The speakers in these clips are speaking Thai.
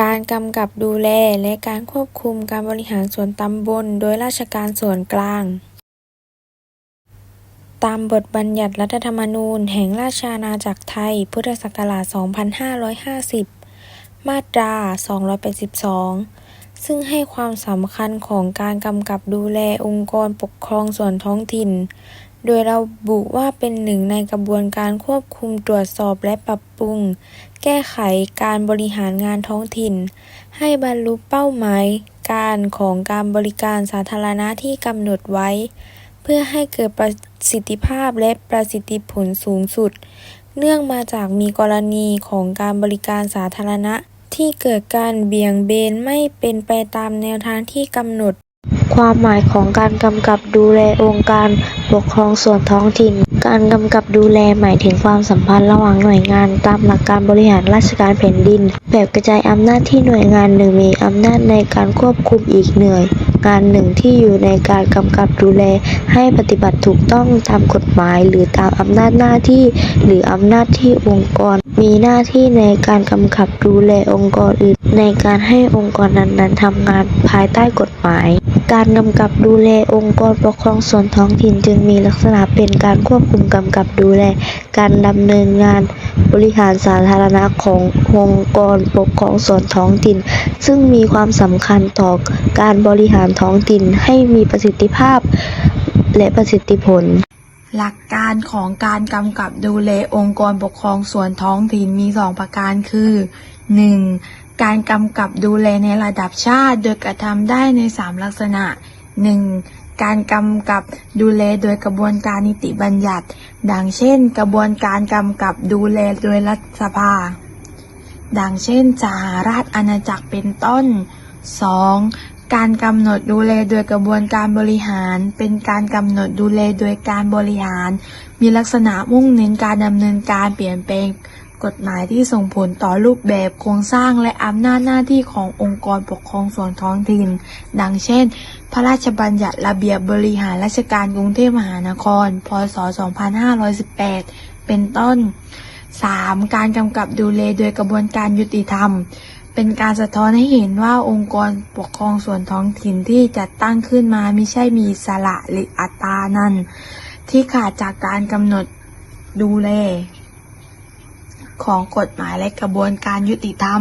การกำกับดูแลและการควบคุมการบริหารส่วนตำบลโดยราชการส่วนกลาง ตามบทบัญญัติรัฐธรรมนูญแห่งราชอาณาจักรไทย พุทธศักราช 2550 มาตรา 282 ซึ่งให้ความสำคัญของการกำกับดูแลองค์กรปกครองส่วนท้องถิ่น โดยระบุว่าเป็นหนึ่งในกระบวนการควบคุมตรวจสอบและปรับปรุง แก้ไขการบริหารงานท้องถิ่น ให้บรรลุเป้าหมายการของการบริการสาธารณะที่กำหนดไว้ เพื่อให้เกิดประสิทธิภาพและประสิทธิผลสูงสุด เนื่องมาจากมีกรณีของการบริการสาธารณะที่เกิดการเบี่ยงเบนไม่เป็นไปตามแนวทางที่กำหนด ความหมายของการกำกับดูแลองค์การปกครองส่วนท้องถิ่น การกำกับดูแลหมายถึงความสัมพันธ์ระหว่างหน่วยงานตามหลักการบริหารราชการแผ่นดิน แบบกระจายอำนาจที่หน่วยงานหนึ่งมีอำนาจในการควบคุมอีกหน่วย งานหนึ่งที่อยู่ในการกำกับดูแลให้ปฏิบัติถูกต้องตามกฎหมายหรือตามอำนาจหน้าที่ หรืออำนาจที่องค์กร มีหน้าที่ในการกำกับดูแลองค์กรอื่น ในการให้องค์กรนั้นๆทำงานภายใต้กฎหมายการกำกับดูแลองค์กรปกครองส่วนท้องถิ่นจึงมีลักษณะเป็นการควบคุมกำกับดูแล การดำเนินงานบริหารสาธารณะขององค์กรปกครองส่วนท้องถิ่น ซึ่งมีความสำคัญต่อการบริหารท้องถิ่นให้มีประสิทธิภาพและประสิทธิผล หลักการของการกำกับดูแลองค์กรปกครองส่วนท้องถิ่นมี 2 ประการคือ 1. การกำกับดูแลในระดับชาติ โดยกระทำได้ใน 3 ลักษณะ 1. การกำกับดูแลโดยกระบวนการนิติบัญญัติ ดังเช่น กระบวนการกำกับดูแลโดยรัฐสภา ดังเช่นสหราชอาณาจักรเป็นต้น 2. การกำหนดดูแลโดยกระบวนการบริหาร เป็นการกำหนดดูแลโดยการบริหาร มีลักษณะมุ่งเน้นการดำเนินการเปลี่ยนแปลง กฎหมายที่ส่งผลต่อรูปแบบโครงสร้างและอำนาจหน้าที่ขององค์กรปกครองส่วนท้องถิ่น ดังเช่น พระราชบัญญัติระเบียบบริหารราชการกรุงเทพมหานคร พศ 2518 เป็นต้น 3. การกำกับดูแลโดยกระบวนการยุติธรรม เป็นการสะท้อนให้เห็นว่าองค์กรปกครองส่วนท้องถิ่นที่จัดตั้งขึ้นมาไม่ใช่มีสระหรืออัตรานั้น ที่ขาดจากการกำหนดดูแล ของกฎหมายและกระบวนการยุติธรรม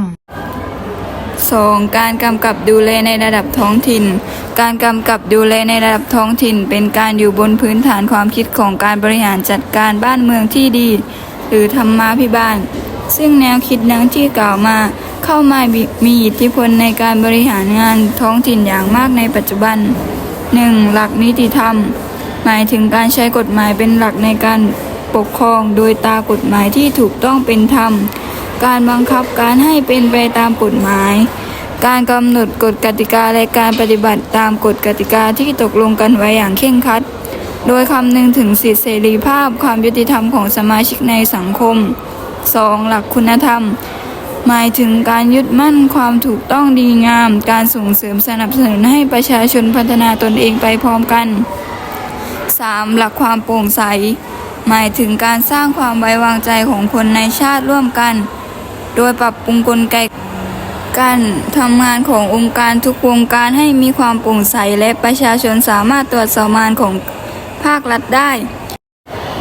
2. การกำกับดูแลในระดับท้องถิ่น การกำกับดูแลในระดับท้องถิ่น เป็นการอยู่บนพื้นฐานความคิดของการบริหารจัดการบ้านเมืองที่ดี หรือธรรมาภิบาล ซึ่งแนวคิดดังที่กล่าวมา เข้ามามีอิทธิพลในการบริหารงานท้องถิ่นอย่างมากในปัจจุบัน 1. หลักนิติธรรม หมายถึงการใช้กฎหมายเป็นหลักในการ ปกครองโดยตากฎหมายที่ถูกต้องเป็นธรรม การบังคับการให้เป็นไปตามกฎหมาย การกำหนดกฎกติกาและการปฏิบัติตามกฎกติกาที่ตกลงกันไว้อย่างเคร่งครัด โดยคำนึงถึงสิทธิเสรีภาพความยุติธรรมของสมาชิกในสังคม 2. หลักคุณธรรม หมายถึงการยึดมั่นความถูกต้องดีงาม การส่งเสริมสนับสนุนให้ประชาชนพัฒนาตนเองไปพร้อมกัน 3. หลักความโปร่งใส หมายถึงการสร้างความไว้วางใจของคนในชาติร่วมกัน โดยปรับปรุงกลไกการทำงานขององค์การทุกวงการให้มีความโปร่งใสและประชาชนสามารถตรวจสอบงานของภาครัฐได้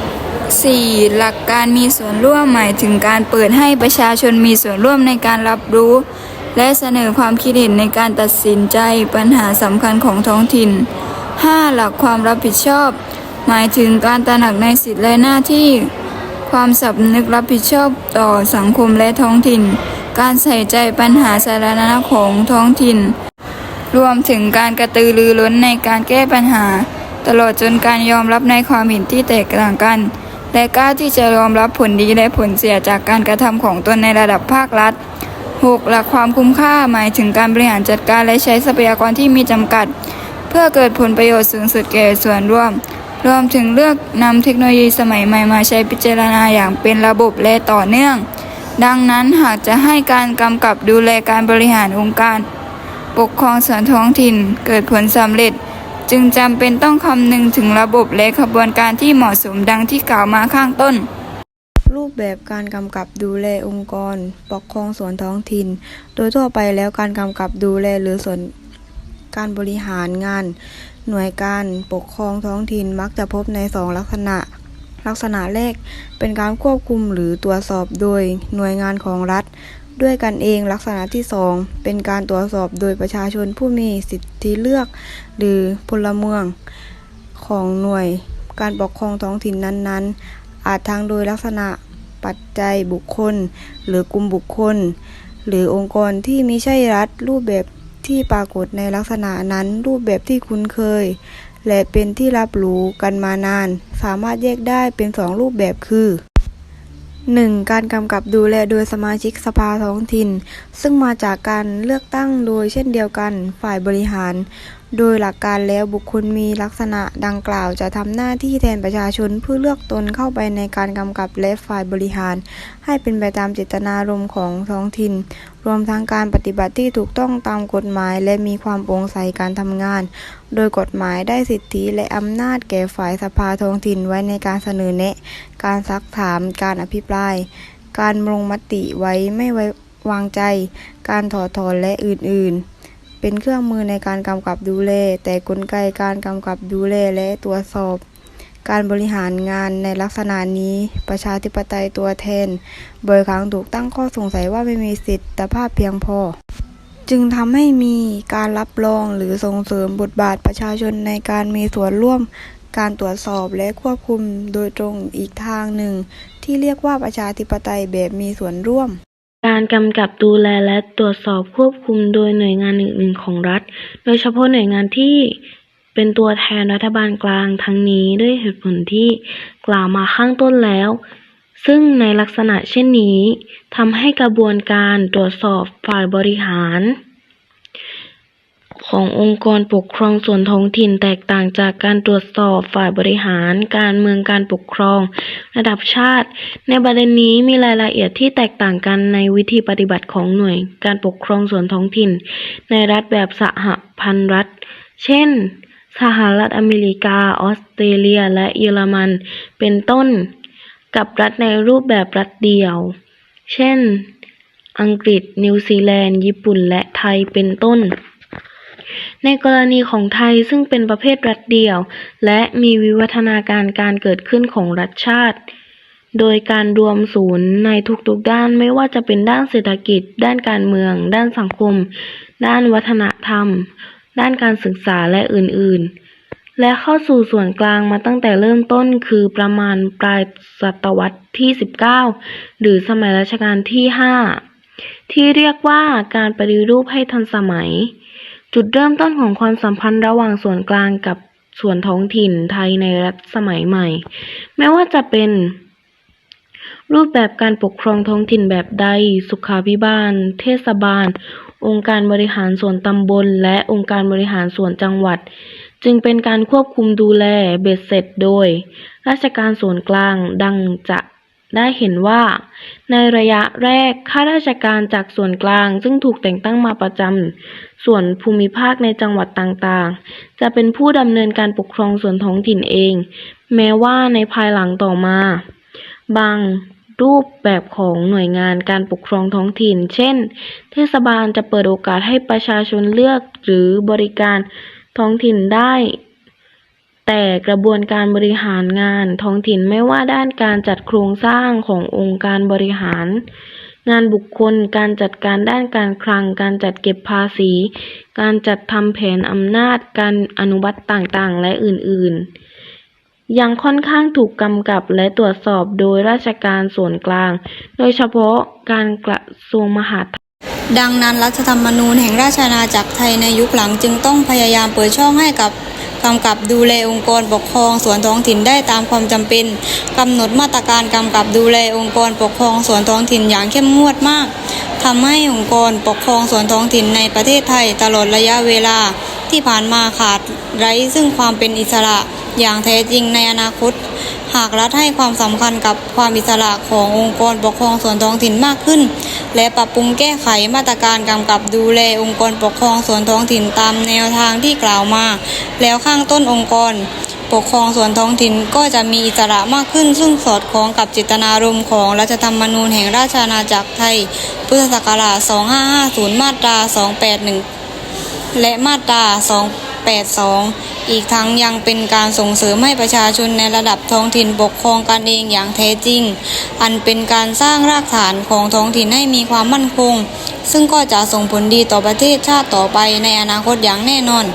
4. หลักการมีส่วนร่วมหมายถึงการเปิดให้ประชาชนมีส่วนร่วมในการรับรู้ และเสนอความคิดเห็นในการตัดสินใจปัญหาสำคัญของท้องถิ่น 5. หลักความรับผิดชอบ หมายถึงการตระหนักในสิทธิและหน้าที่ ความสำนึกรับผิดชอบต่อสังคมและท้องถิ่น การใส่ใจปัญหาสาธารณะของท้องถิ่น รวมถึงการกระตือรือร้นในการแก้ปัญหา ตลอดจนการยอมรับในความเห็นที่แตกต่างกัน และกล้าที่จะยอมรับผลดีและผลเสียจากการกระทำของตนในระดับภาครัฐ 6. หลักความคุ้มค่าหมายถึงการบริหารจัดการและใช้ทรัพยากรที่มีจำกัด เพื่อเกิดผลประโยชน์สูงสุดแก่ส่วนร่วม รวมถึงเลือกนำเทคโนโลยีสมัยใหม่มาใช้พิจารณาอย่างเป็นระบบและต่อเนื่อง ดังนั้นหากจะให้การกำกับดูแลการบริหารองค์การ ปกครองส่วนท้องถิ่นเกิดผลสำเร็จ จึงจำเป็นต้องคำนึงถึงระบบและขบวนการที่เหมาะสมดังที่กล่าวมาข้างต้นรูปแบบการกำกับดูแลองค์กร ปกครองส่วนท้องถิ่น โดยทั่วไปแล้วการกำกับดูแลหรือส่วนการบริหารงาน หน่วยการปกครองท้องถิ่นมักจะพบในสองลักษณะ ลักษณะแรกเป็นการควบคุมหรือตรวจสอบโดยหน่วยงานของรัฐ ด้วยกันเองลักษณะที่สองเป็นการตรวจสอบโดยประชาชนผู้มีสิทธิเลือก หรือพลเมืองของหน่วยการปกครองท้องถิ่นนั้นๆ อาจทั้งโดยลักษณะปัจจัยบุคคล หรือกลุ่มบุคคล หรือองค์กรที่มิใช่รัฐรูปแบบ ที่ปรากฏในลักษณะนั้นรูปแบบที่คุ้นเคย และเป็นที่รับรู้กันมานาน สามารถแยกได้เป็นสองรูปแบบคือ 1. การกำกับดูแลโดยสมาชิกสภาท้องถิ่น ซึ่งมาจากการเลือกตั้งโดยเช่นเดียวกันฝ่ายบริหาร โดยหลักการแล้วบุคคลมีลักษณะดังกล่าวจะทำหน้าที่แทนประชาชนเพื่อเลือกตนเข้าไปในการกำกับและฝ่ายบริหาร ให้เป็นไปตามเจตนารมณ์ของท้องถิ่น รวมทั้งการปฏิบัติที่ถูกต้องตามกฎหมายและมีความโปร่งใสการทำงาน โดยกฎหมายได้สิทธิและอำนาจแก่ฝ่ายสภาท้องถิ่นไว้ในการเสนอแนะ การซักถาม การอภิปราย การลงมติไว้ไม่ไว้วางใจ การถอดถอนและอื่นๆ เป็นเครื่องมือในการกำกับดูแล แต่กลไกการกำกับดูแลและตรวจสอบ การบริหารงานในลักษณะนี้ ประชาธิปไตยตัวแทนบ่อยครั้งถูกตั้งข้อสงสัยว่าไม่มีสิทธิภาพเพียงพอ จึงทำให้มีการรับรองหรือส่งเสริมบทบาทประชาชนในการมีส่วนร่วมการตรวจสอบและควบคุมโดยตรงอีกทางหนึ่ง ที่เรียกว่าประชาธิปไตยแบบมีส่วนร่วม การกำกับดูแลและตรวจสอบควบคุมโดยหน่วยงานอื่น ๆ ของรัฐ โดยเฉพาะหน่วยงานที่เป็นตัวแทนรัฐบาลกลางทั้งนี้ด้วยเหตุผลที่กล่าวมาข้างต้นแล้ว ซึ่งในลักษณะเช่นนี้ทำให้กระบวนการตรวจสอบฝ่ายบริหาร ขององค์กรปกครองส่วนท้องถิ่นแตกต่างจากการตรวจสอบฝ่ายบริหาร การเมืองการปกครอง ระดับชาติ ในประเด็นนี้มีรายละเอียดที่แตกต่างกันในวิธีปฏิบัติของหน่วย การปกครองส่วนท้องถิ่น ในรัฐแบบสหพันธรัฐ เช่น สหรัฐอเมริกา ออสเตรเลีย และเยอรมัน เป็นต้น กับรัฐในรูปแบบรัฐเดียว เช่น อังกฤษ นิวซีแลนด์ ญี่ปุ่น และไทย เป็นต้น ในกรณีของไทยซึ่งเป็นประเภทรัฐเดี่ยว และมีวิวัฒนาการการเกิดขึ้นของรัฐชาติ โดยการรวมศูนย์ในทุกๆด้านไม่ว่าจะเป็นด้านเศรษฐกิจ ด้านการเมือง ด้านสังคม ด้านวัฒนธรรม ด้านการศึกษาและอื่นๆและเข้าสู่ส่วนกลางมาตั้งแต่เริ่มต้นคือประมาณปลายศตวรรษที่ 19 หรือสมัยรัชกาลที่ 5 ที่เรียกว่าการปฏิรูปให้ทันสมัย จุดเริ่มต้นของความสัมพันธ์ระหว่างส่วนกลางกับส่วนท้องถิ่นไทยในรัฐสมัยใหม่ไม่ว่าจะเป็น รูปแบบการปกครองท้องถิ่นแบบใด สุขาภิบาล เทศบาล องค์การบริหารส่วนตำบล และองค์การบริหารส่วนจังหวัด จึงเป็นการควบคุมดูแลเบ็ดเสร็จโดย ราชการส่วนกลางดังจะ ได้เห็นว่า ในระยะแรกข้าราชการจากส่วนกลางซึ่งถูกแต่งตั้งมาประจำส่วนภูมิภาคในจังหวัดต่างๆ จะเป็นผู้ดำเนินการปกครองส่วนท้องถิ่นเอง แม้ว่าในภายหลังต่อมา บางรูปแบบของหน่วยงานการปกครองท้องถิ่น เช่น เทศบาลจะเปิดโอกาสให้ประชาชนเลือกหรือบริการท้องถิ่นได้ แต่กระบวนการบริหารงานท้องถิ่นไม่ว่าด้านการจัดโครงสร้างขององค์การบริหารงานบุคคล การจัดการด้านการคลัง การจัดเก็บภาษี การจัดทำแผนอำนาจ การอนุมัติต่างๆ และอื่นๆ ยังค่อนข้างถูกกำกับและตรวจสอบโดยราชการส่วนกลาง โดยเฉพาะการกระทรวงมหาดไทยดังนั้นรัฐธรรมนูญแห่งราชอาณาจักรไทยในยุคหลังจึงต้องพยายามเปิดช่องให้กับ กำกับดูแลองค์กรปกครองส่วนท้องถิ่นได้ตามความจำเป็นกำหนดมาตรการกำกับดูแลองค์กรปกครองส่วนท้องถิ่นอย่างเข้มงวดมากทำให้องค์กรปกครองส่วนท้องถิ่นในประเทศไทยตลอดระยะเวลาที่ผ่านมาขาดไร้ซึ่งความเป็นอิสระ อย่างแท้จริงในอนาคต หากรัฐให้ความสำคัญกับความอิสระขององค์กรปกครองส่วนท้องถิ่นมากขึ้น และปรับปรุงแก้ไขมาตรการกำกับดูแลองค์กรปกครองส่วนท้องถิ่นตามแนวทางที่กล่าวมา แล้วข้างต้นองค์กรปกครองส่วนท้องถิ่นก็จะมีอิสระมากขึ้น ซึ่งสอดคล้องกับเจตนารมณ์ของรัฐธรรมนูญแห่งราชอาณาจักรไทย พุทธศักราช 2550 มาตรา 281 และมาตรา 82 อีกทั้งยังเป็นการส่งเสริมให้ประชาชนในระดับท้องถิ่นปกครองกันเองอย่างแท้จริง อันเป็นการสร้างรากฐานของท้องถิ่นให้มีความมั่นคง ซึ่งก็จะส่งผลดีต่อประเทศชาติต่อไปในอนาคตอย่างแน่นอน